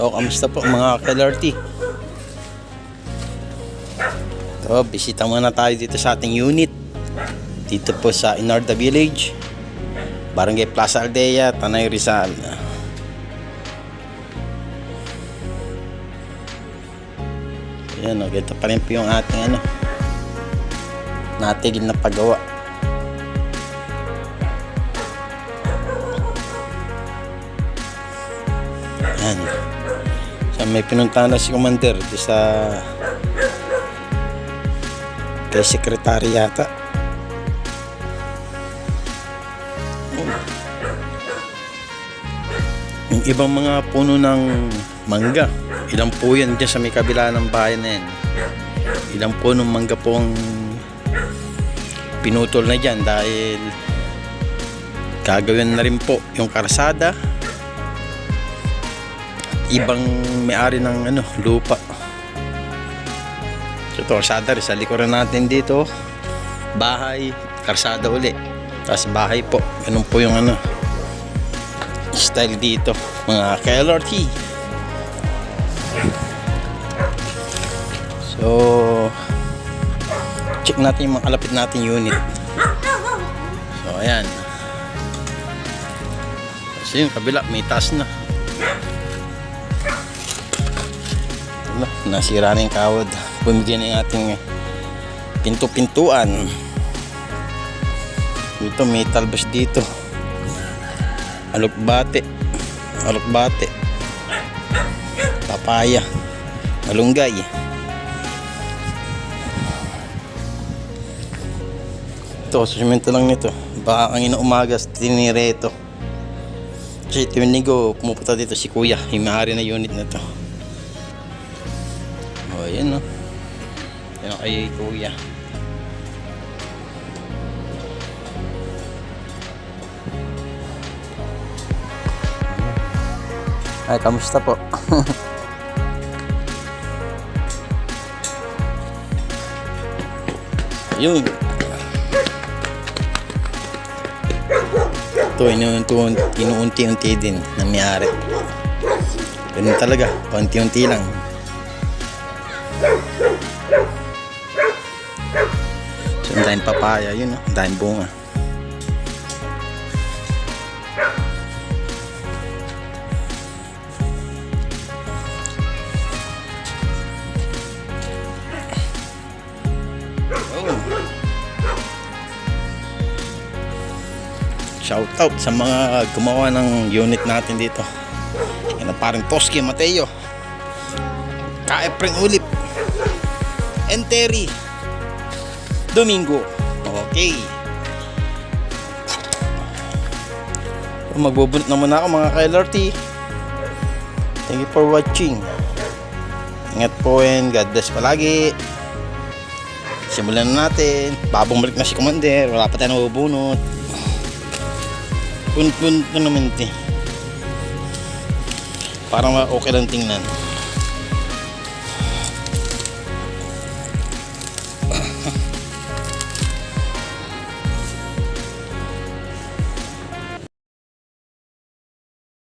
So, kamusta po mga KLRT? So, bisita muna tayo dito sa ating unit. Dito po sa Inarda Village. Barangay Plaza Aldea, Tanay Rizal. Ayan, o, ganito pa rin po yung ating ano, natigil na paggawa. Ayan. May pinuntahan na si Commander sa kay sekretary yata. Yung ibang mga puno ng mangga, ilang po yan dyan sa may kabila ng bayan na yan. Ilang puno ng mangga po ang pinutol na dyan dahil gagawin na rin po yung karsada ibang may-ari ng ano, lupa. So, ito, karsada rin. Sa likuran natin dito, bahay, karsada uli. Tapos bahay po. Ganun po yung ano, style dito. Mga KLRT. So, check natin yung mga kalapit natin unit. So, ayan. Kasi yung kabila, may taas na. Ano, nasira na yung kawad. Bumigyan na yung ating pinto-pintuan. Dito may talbos dito. Alukbate. Alukbate. Papaya. Malunggay. Ito, susimento lang nito. Baka ang inaumagas, tinire ito. Kasi tuwing linggo, pumupunta dito si Kuya, yung may-ari na unit na to. O, oh, yan o. Yan kay Kuya. Ay, kamusta po? Yun. Ito, inuunti- inuunti-unti din na mayari. Ganun talaga, paunti-unti lang. So, ang daming papaya, yun, oh, ang daming bunga. Oh. Shout out sa mga gumawa ng unit natin dito. Ang parang Toski Mateo. Kaepring Ulip. And Terry. Domingo. Okay. So, magbubunot na muna ako mga ka-LRT. Thank you for watching. Ingat po and God bless palagi. Simulan na natin. Babalik na si Commander. Wala pa tayo nabubunot. Pun-pun na naman ito. Parang okay lang tingnan.